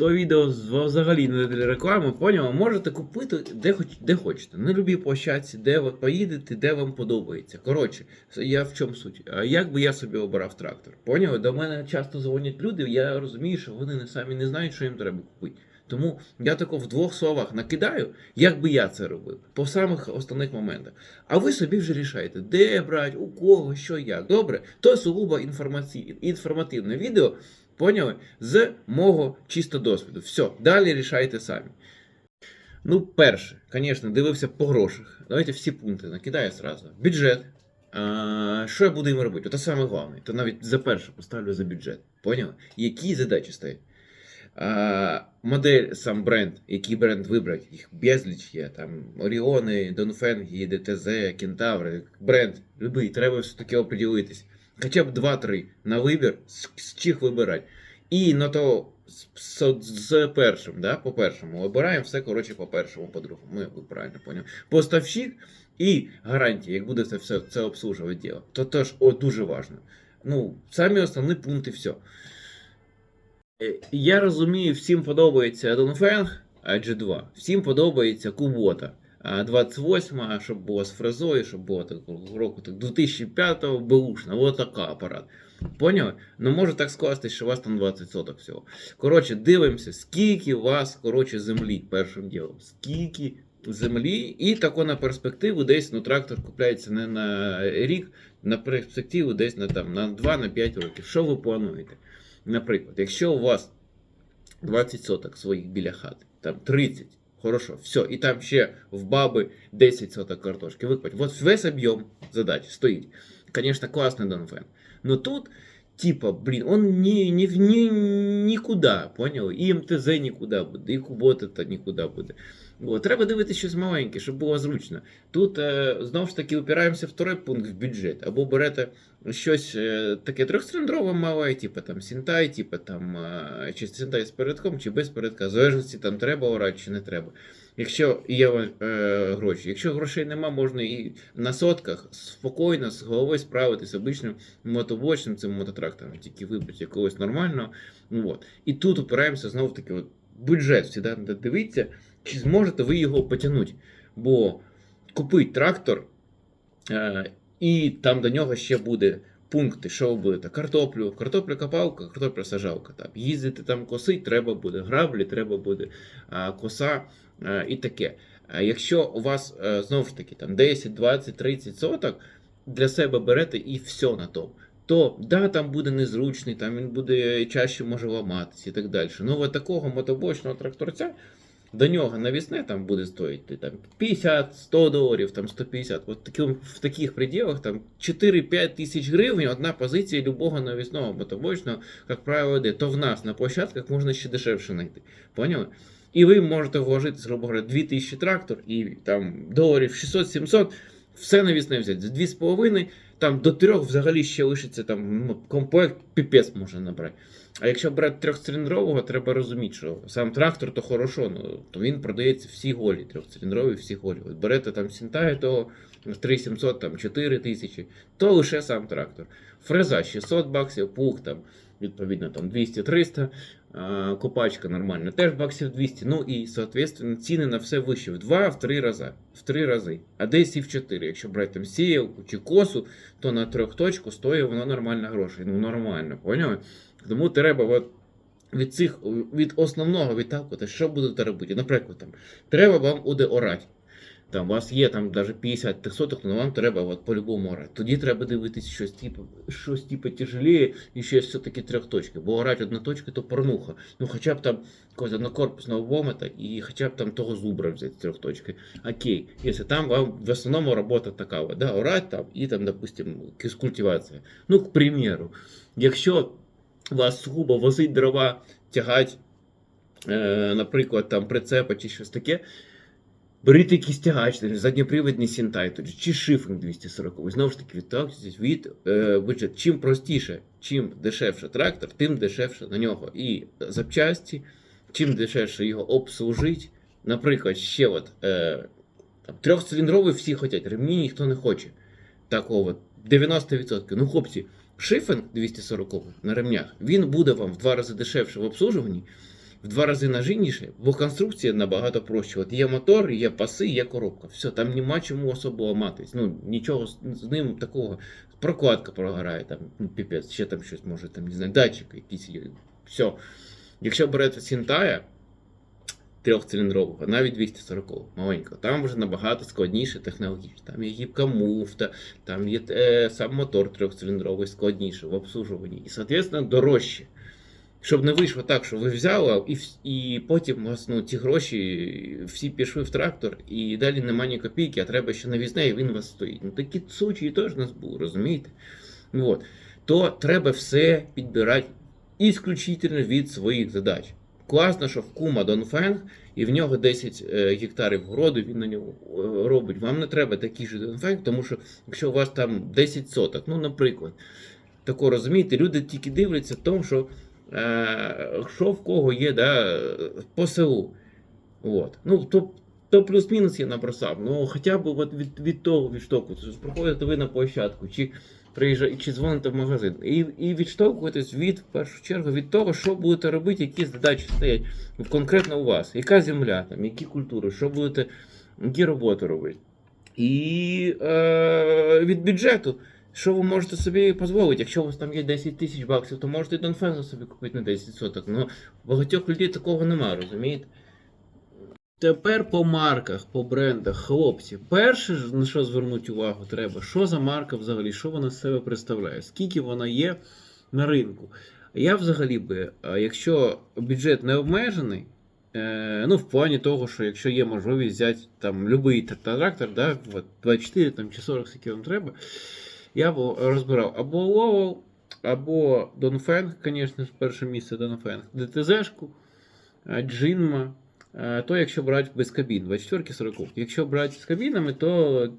То відео взагалі не для реклами, поняв? Можете купити де, хоч, де хочете. На любій площадці, де ви поїдете, де вам подобається. Коротше, я в чому суть? Як би я собі обирав трактор? Поняли? До мене часто дзвонять люди, я розумію, що вони не самі не знають, що їм треба купити. Тому я тако в двох словах накидаю, як би я це робив, по самих основних моментах. А ви собі вже рішаєте, де брати, у кого, що як. Добре, то сугубо інформаційне, інформативне відео, поняли? З мого чисто досвіду. Все, далі рішайте самі. Ну, перше, звісно, дивився по грошах. Давайте всі пункти накидаю зразу. Бюджет. А, що я буду їм робити? Це саме головне. То навіть за перше поставлю за бюджет. Поняли? Які задачі стоять? А, модель, сам бренд, який бренд вибрати, їх безліч є. Там Оріони, Донфенгі, ДТЗ, Кентаври, бренд, любий, треба все-таки оприділитись. Хоча б 2-3 на вибір, з, з чих вибирати. І на то з, з, першим, да, по першому. Обираємо все, коротше, по першому, по другому. Як ви правильно поняв. Поставщик і гарантія, як буде це все це обслужувати діло. То теж о, дуже важливо. Ну, самі основні пункти, все. Е, Я розумію, всім подобається Донфенг G2, всім подобається Кубота. А 28, щоб було з фрезою, щоб було так року так 2005-го беушна, вот така апарат. Поняли? Ну може так скластись, що у вас там 20 соток всього. Коротше, дивимося, скільки у вас коротше, землі першим ділом. Скільки землі, і тако на перспективу десь ну, трактор купляється не на рік, на перспективу десь на, там, на 2-5 років. Що ви плануєте? Наприклад, якщо у вас 20 соток своїх біля хати, там 30, хорошо, все, і там ще в баби 10 соток картошки викопать. Вот весь об'єм задач стоїть. Конечно, классный Донфен. Но тут, типа, блин, он не, не, не, никуда, понял? І МТЗ нікуди буде, і Кубота та нікуди От, треба дивитися щось маленьке, щоб було зручно. Тут е, знову ж таки опираємося в второй пункт в бюджет. Або берете щось е, таке трьохциліндрове мале, типу там Сінтай, типу там е, чи Сінтай з передком, чи без передка. В залежності там треба орати чи не треба. Якщо є е, гроші, якщо грошей нема, можна і на сотках спокійно з головою справитися обичним мотоблочним цим мототрактором, тільки вибрати якогось нормального. Ну, от. І тут опираємося знову таки, бюджет да, дивіться, чи зможете ви його потягнути. Бо купить трактор, е, і там до нього ще буде пункти, що будете. Картоплю, картопля копалка, картопля сажалка. Там. Їздити там косить, треба буде граблі, треба буде коса а, і таке. Якщо у вас а, знову ж таки там 10, 20, 30 соток, для себе берете і все на тому. То да, там буде незручний, там він буде чаще може ламатися і так далі. Ну, от такого мотобочного тракторця до нього навісне там буде стоїти там 50, 100 доларів, там 150. От таким, в таких пределах там 4-5 тисяч гривень одна позиція любого навісного мотобочного, як правило, йде. То в нас на площадках можна ще дешевше знайти. Поняли? І ви можете вложити, грубо говоря, 2000 трактор і там доларів 600-700, все навісне взяти. За 2,5 там до 3 взагалі ще лишиться там ну, комплект, піпець можна набрати. А якщо брати трьохциліндрового, треба розуміти, що сам трактор то хорошо, ну, то він продається всі голі, трьохциліндрові всі голі. От берете там Сінтаю, то 3700, там 4000, то лише сам трактор. Фреза 600 баксів, пух там, відповідно, там 200-300, а, копачка нормальна, теж баксів 200. Ну і, соответственно, ціни на все вище в 2-3 рази. В 3 рази. А десь і в 4. Якщо брати там сіялку чи косу, то на трьохточку стоїть воно нормально грошей. Ну нормально, поняли? Тому треба от від цих від основного відталкувати, що будете робити. Наприклад, там треба вам буде орати. Там у вас є там навіть 50 соток, але вам треба от, по-любому орати. Тоді треба дивитися щось типу, щось типу тяжеліє і ще все-таки трьохточки. Бо орати точка, то порнуха. Ну хоча б там якогось однокорпусного вомета і хоча б там того зубра взяти з трьохточки. Окей, якщо там вам в основному робота така, да, орати там і там, допустим, культивація. Ну, к примеру, якщо вас сугубо возить дрова, тягать, е, наприклад, там прицепа чи щось таке. Беріть якийсь тягач, задньопривідний Сінтай, чи шифінг 240. Знову ж таки, відталкуйтесь від е. Чим простіше, чим дешевше трактор, тим дешевше на нього і запчасті, чим дешевше його обслужити. Наприклад, ще от, е, там, трьохциліндровий всі хочуть, ремні ніхто не хоче. Такого 90%. Ну, хлопці, шифінг 240 на ремнях, він буде вам в два рази дешевше в обслужуванні. В два рази наживніше, бо конструкція набагато проще. От є мотор, є паси, є коробка. Все, там нема чому особо ламатись. Ну, нічого з, ним такого. Прокладка прогорає, там, ну, піпець, ще там щось може, там, не знаю, датчик якийсь. Все. Якщо берете Сінтая трьохциліндрового, навіть 240 маленького, там вже набагато складніше технологічно. Там є гібка муфта, там є е, сам мотор трьохциліндровий складніше в обслужуванні. І, соответственно, дорожче. Щоб не вийшло так, що ви взяли, і, і потім вас ну, ці гроші всі пішли в трактор, і далі нема ні копійки, а треба ще навізне, і він у вас стоїть. Ну такі случаї теж у нас були, розумієте? Вот. То треба все підбирати ісключительно від своїх задач. Класно, що в кума Донфенг, і в нього 10 е, гектарів городу, він на нього е, робить. Вам не треба такий же Донфенг, тому що якщо у вас там 10 соток, ну, наприклад, тако розумієте, люди тільки дивляться в тому, що, що в кого є да, по селу. От. Ну, то, то плюс-мінус я набросав. Ну, хоча б от від, від того відштовхуватися. Приходите ви на площадку, чи приїжджаєте, чи дзвоните в магазин. І, і відштовхуєтесь від, в першу чергу, від того, що будете робити, які задачі стоять конкретно у вас. Яка земля, там, які культури, що будете, які роботи робити. І е, від бюджету. Що ви можете собі дозволити? Якщо у вас там є 10 тисяч баксів, то можете і собі купити на 10 соток. Ну, багатьох людей такого немає, розумієте? Тепер по марках, по брендах, хлопці. Перше, на що звернути увагу треба, що за марка взагалі, що вона з себе представляє, скільки вона є на ринку. Я взагалі би, якщо бюджет не обмежений, е, ну в плані того, що якщо є можливість взяти там будь-який трактор, да, 24 там, чи 40, скільки вам треба, я розбирав або Lowell, або Донфенг, звісно перше місце Донфенг, ДТЗшку, е, Джинма. Е, То якщо брати без кабін, 24 40 Якщо брати з кабінами, то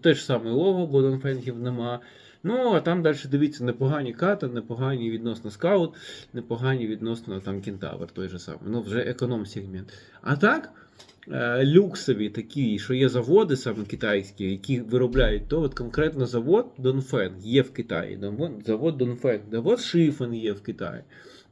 те, ж саме лого, бо донфенгів нема. Ну, а там далі дивіться, непогані ката, непогані відносно скаут, непогані відносно там кентавр, той же самий. Ну, вже економ-сегмент. А так, люксові такі, що є заводи саме китайські, які виробляють, то от конкретно завод Донфен є в Китаї. Завод- Донфен, завод Шифен є в Китаї.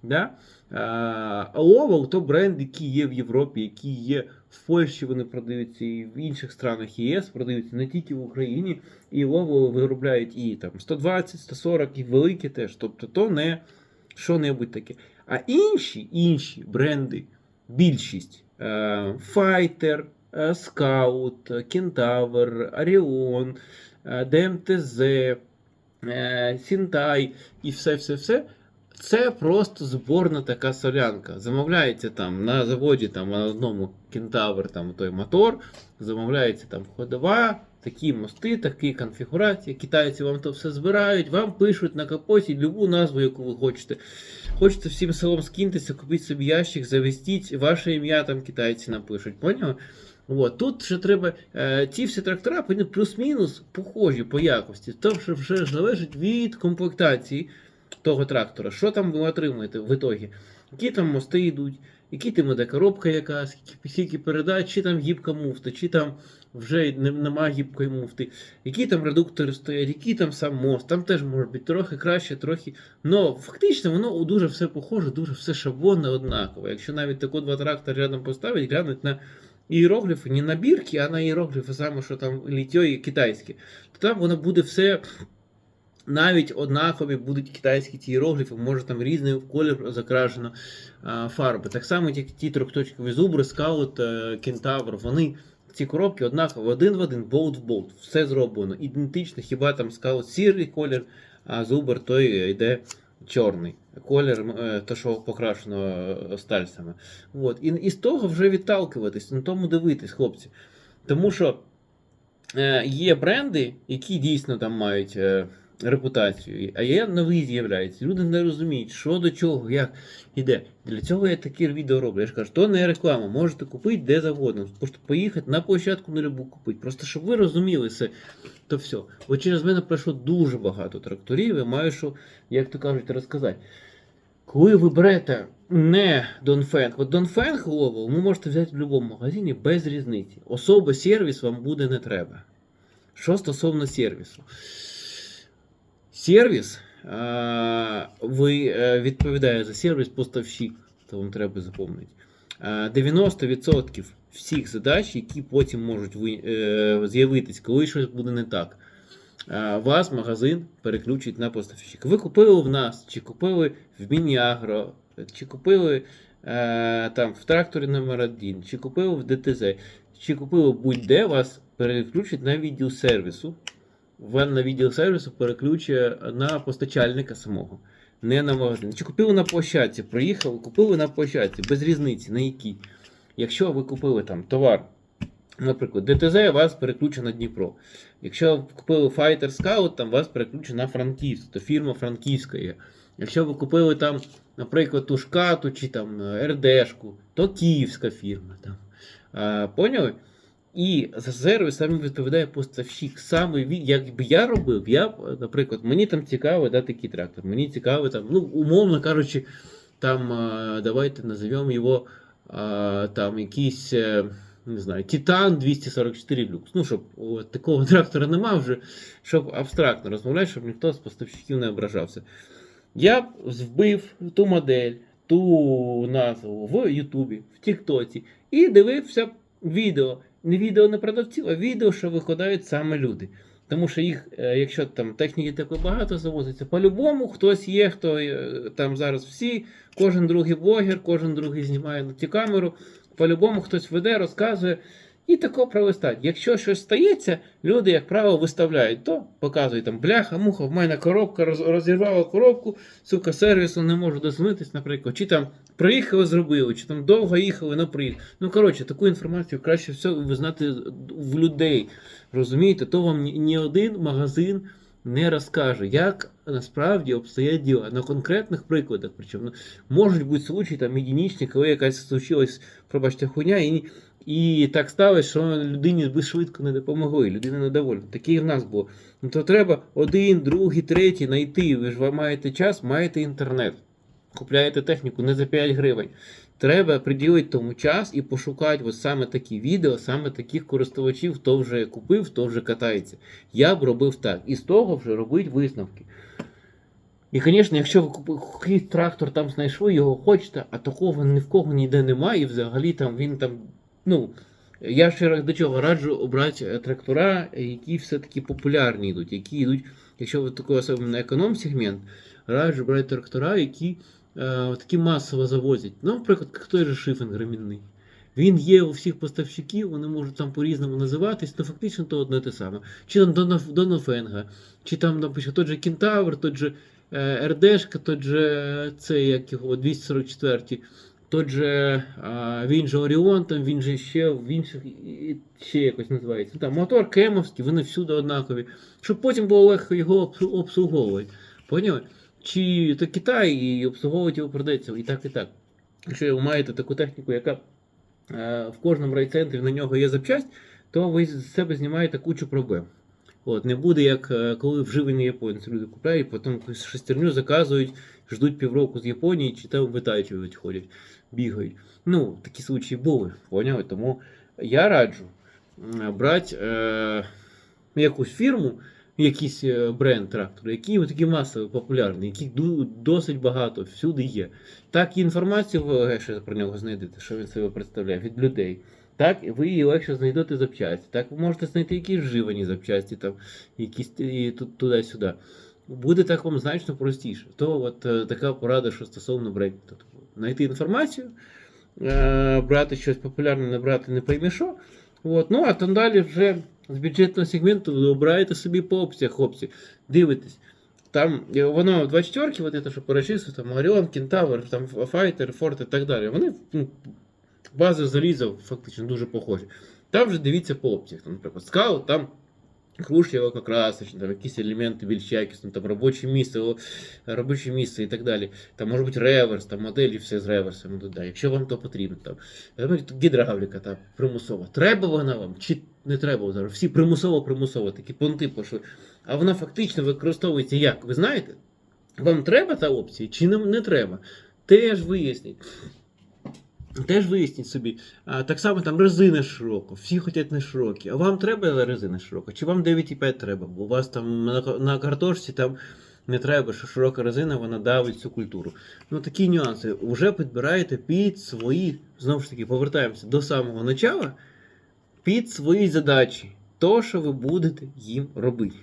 Да? А Lowell то бренд, який є в Європі, який є в Польщі, вони продаються і в інших странах ЄС продаються не тільки в Україні. І Lowell виробляють і там 120, 140, і великі теж. Тобто то не що-небудь таке. А інші, інші бренди, більшість е, Скаут, Кентавр, Оріон, ДМТЗ, е, е, Сінтай і все-все-все. Це просто зборна така солянка. Замовляється там на заводі там на одному кентавр там той мотор, замовляється там ходова, такі мости, такі конфігурації. Китайці вам то все збирають, вам пишуть на капоті любу назву, яку ви хочете. Хочете всім селом скиньтеся, купіть собі ящик, завестіть, ваше ім'я там китайці напишуть. Поняли? От. Тут ще треба, е, ці всі трактора плюс-мінус похожі по якості. Тому що вже залежить від комплектації того трактора. Що там ви отримуєте в ітогі? Які там мости йдуть, які там іде коробка якась, скільки, скільки передач, чи там гібка муфта, чи там вже нема гібкої муфти, які там редуктори стоять, який там сам мост, там теж може бути трохи краще, трохи. Ну, фактично, воно дуже все похоже, дуже все шаблонне, однаково. Якщо навіть тако два трактори рядом поставить, глянуть на іерогліфи, не на бірки, а на іерогліфи, саме що там літьо і китайське, то там воно буде все навіть однакові будуть китайські ті іерогліфи, може там різний колір закрашено фарби. Так само, як ті трьохточкові зубри, скаут, е, кентавр, вони. Ці коробки однаково один в один, болт в болт. Все зроблено. Ідентично, хіба там скаут сірий колір, а зубр той йде чорний. Колір, е, то, що покрашено е, стальцями. От. І, і з того вже відталкуватись, на тому дивитись, хлопці. Тому що е, є бренди, які дійсно там мають е, репутацію, а є нові з'являються. Люди не розуміють, що до чого, як іде. Для цього я такі відео роблю. Я ж кажу, то не реклама, можете купити де завгодно. Просто поїхати на площадку на любу купити. Просто щоб ви розуміли це, то все. От через мене пройшло дуже багато тракторів, і маю що, як то кажуть, розказати. Коли ви берете не Донфенг, от Донфенг Global ви можете взяти в будь-якому магазині без різниці. Особо сервіс вам буде не треба. Що стосовно сервісу? Сервіс ви е, відповідає за сервіс поставщик, то вам треба запам'ятати. е, 90% всіх задач, які потім можуть е, з'явитись, коли щось буде не так. Вас магазин переключить на поставщика. Ви купили в нас, чи купили в Мініагро, чи купили е, там в тракторі номер 1 чи купили в ДТЗ, чи купили будь-де, вас переключить на відділ сервісу. Вам на відділ сервісу переключує на постачальника самого, не на магазин. Чи купили на площадці, приїхали, купили на площадці, без різниці, на якій. Якщо ви купили там товар, наприклад, ДТЗ вас переключено на Дніпро. Якщо ви купили Fighter Scout, там вас переключено на Франківськ, то фірма Франківська є. Якщо ви купили там, наприклад, ту шкату чи там е, РДшку, то київська фірма. Там. А, поняли? І за сервіс саме відповідає поставщик. Саме він, якби я робив, я, наприклад, мені там цікаво да, такий трактор. Мені цікаво там, ну, умовно кажучи, там давайте назовемо його там якийсь. е, Не знаю, Титан 244 люкс. Ну, щоб о, такого трактора нема вже, щоб абстрактно розмовляти, щоб ніхто з поставщиків не ображався. Я б вбив ту модель, ту назву в Ютубі, в Тіктоці і дивився відео. Не відео не продавців, а відео, що викладають саме люди. Тому що їх, е, якщо там техніки такої багато завозиться, по-любому хтось є, хто е, там зараз всі, кожен другий блогер, кожен другий знімає на ті камеру, по-любому хтось веде, розказує. І тако пролистать. Якщо щось стається, люди, як правило, виставляють то, показують там бляха, муха, в мене коробка роз, розірвала коробку, сука, сервісу не можу дозвонитись, наприклад, чи там приїхали, зробили, чи там довго їхали, не приїхали. Ну, коротше, таку інформацію краще всього знати в людей. Розумієте, то вам ні, один магазин не розкаже, як насправді обстоять діла на конкретних прикладах. Причому можуть бути случаї там единичні, коли якась случилась, пробачте, хуйня, і, і так сталося, що людині би швидко не допомогли, людина недовольна. Таке і в нас було. Ну то треба один, другий, третій знайти. Ви ж маєте час, маєте інтернет. Купляєте техніку не за 5 гривень. Треба приділити тому час і пошукати ось саме такі відео, саме таких користувачів, хто вже купив, хто вже катається. Я б робив так. І з того вже робити висновки. І, звісно, якщо ви якийсь трактор там знайшли, його хочете, а такого ні в кого ніде немає, і взагалі там він там. Ну, я ще раз до чого раджу обрати е, трактора, які все-таки популярні йдуть, які йдуть, якщо ви такий особливо на економ-сегмент, раджу брати трактора, які такі масово завозять. Ну, наприклад, той же шифінг ремінний. Він є у всіх поставщиків, вони можуть там по-різному називатись, але фактично то одне те саме. Чи там Доноф- Донофенга, чи там, наприклад, той же Кентавр, той же е, РДшка, той же е, цей, як його, 244 Тот же, він же Оріон, там він же ще в інших ще якось називається. Там мотор кемовський, вони всюди однакові. Щоб потім було легко його обслуговувати. Поняли? Чи то Китай і обслуговувати його придеться і так, і так. Якщо ви маєте таку техніку, яка е, в кожному райцентрі на нього є запчасть, то ви з себе знімаєте кучу проблем. От, не буде як е, коли вживані японці люди купляють, потім шестерню заказують, ждуть півроку з Японії, чи там витачують, ходять, бігають. Ну, такі случаї були, поняли? Тому я раджу брати е, якусь фірму, якийсь е, бренд трактору, який такий масовий, популярний, яких ду- досить багато, всюди є. Так і інформацію ви легше про нього знайдете, що він себе представляє від людей. Так, ви її легше знайдете запчасті. Так, ви можете знайти якісь вживані запчасті, там, якісь туди-сюди. Буде так вам значно простіше. То от е, така порада, що стосовно брендів. Тобто, знайти інформацію, е, брати щось популярне, не брати не пойми що. От. Ну, а там далі вже з бюджетного сегменту ви обираєте собі по опціях, хлопці. Дивитесь. Там е, воно 24-ки, вот это, що перечислив, там Оріон, Кентавр, там Файтер, Форт і так далі. Вони ну, бази заліза фактично дуже похожі. Там вже дивіться по опціях. Там, наприклад, скаут, там хрущево красочно, там якісь елементи більш якісні, там робоче місце, о, робоче місце і так далі. Там може бути реверс, там моделі все з реверсами туди, якщо вам то потрібно. Там. Я думаю, тут Гідравліка там примусова. Треба вона вам чи не треба зараз? Всі примусово-примусово, такі понти пошли. А вона фактично використовується як? Ви знаєте? Вам треба та опція чи не, не треба? Теж виясніть. Теж виясніть собі. А, так само там резина широка, всі хочуть не широкі. А вам треба резина широка? Чи вам 9,5 треба? Бо у вас там на, на картошці там не треба, що широка резина вона давить цю культуру. Ну такі нюанси вже підбираєте під свої, знову ж таки, повертаємося до самого начала, під свої задачі, то, що ви будете їм робити.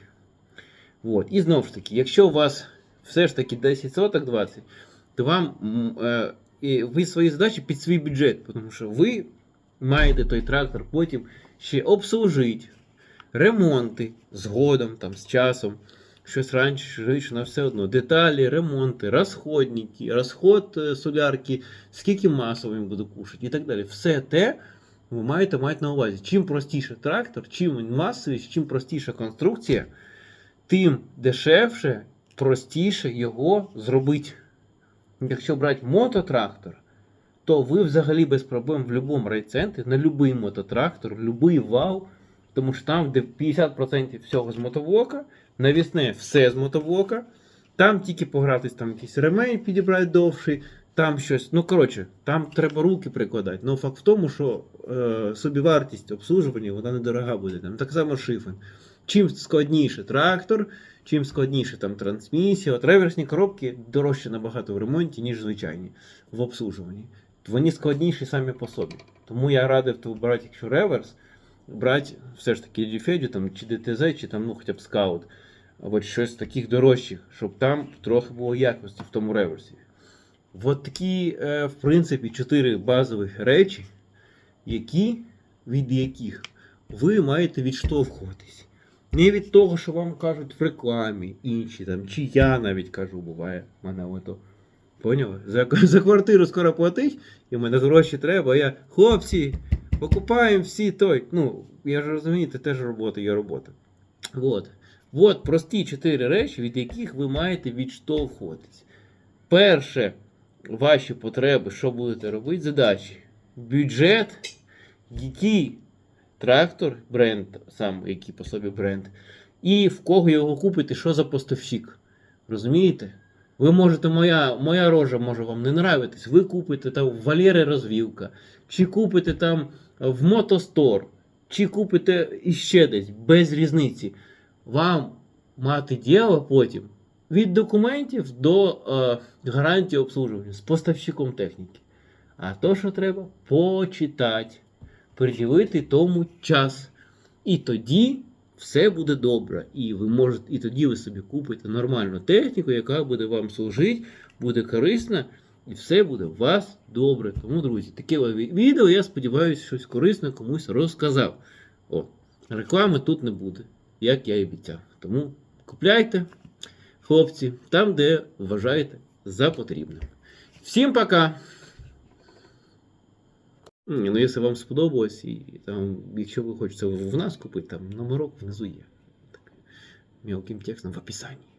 От. І знову ж таки, якщо у вас все ж таки 10 соток 20, то вам е, ви свої задачі під свій бюджет, тому що ви маєте той трактор потім ще обслужити, ремонти згодом, там, з часом, щось раніше, швидше, на все одно. Деталі, ремонти, розходники, розход е, солярки, скільки масла він буде кушати і так далі. Все те ви маєте мати на увазі. Чим простіше трактор, чим масовіше, чим простіша конструкція, тим дешевше, простіше його зробити. Якщо брати мототрактор, то ви взагалі без проблем в будь-якому райцентрі, на будь-який мототрактор, будь-який вал, тому що там, де 50% всього з мотоблока, навісне все з мотоблока, там тільки погратись, там якийсь ремень підібрати довший, там щось. Ну, коротше, там треба руки прикладати. Ну, факт в тому, що собівартість обслужування вона недорога буде. Там так само шифен. Чим складніше трактор, чим складніше там трансмісія, от реверсні коробки дорожче набагато в ремонті, ніж звичайні в обслужуванні. Вони складніші самі по собі. Тому я радив то брати, якщо реверс, брати все ж таки Діфедю там, чи ДТЗ, чи там, ну, хоча б скаут. Або щось таких дорожчих, щоб там трохи було якості в тому реверсі. От такі, е, в принципі, чотири базових речі, які, від яких ви маєте відштовхуватись. Не від того, що вам кажуть в рекламі, інші там, чи я навіть кажу, буває, мене ото. Поняли? За, за квартиру скоро платить, і мене гроші треба, а я, хлопці, покупаємо всі той. Ну, я ж розумію, це теж робота, є робота. От. От прості чотири речі, від яких ви маєте відштовхуватись. Перше, ваші потреби, що будете робити, задачі. Бюджет, який трактор, бренд, сам який по собі бренд, і в кого його купити, що за поставщик. Розумієте? Ви можете, моя, моя рожа може вам не нравитись, ви купите там в Валери розвілка, чи купите там в Мотостор, чи купите іще десь, без різниці. Вам мати діло потім від документів до е, гарантії обслуговування з поставщиком техніки. А то, що треба, почитати, приділити тому час. І тоді все буде добре. І ви можете, і тоді ви собі купите нормальну техніку, яка буде вам служити, буде корисна, і все буде у вас добре. Тому, друзі, таке відео, я сподіваюся, щось корисне комусь розказав. О, реклами тут не буде, як я і обіцяв. Тому купляйте, хлопці, там, де вважаєте за потрібне. Всім пока! Ні, ну якщо вам сподобалось, і там, якщо ви хочете в нас купити, там номерок внизу є. Так, мелким текстом в описанні.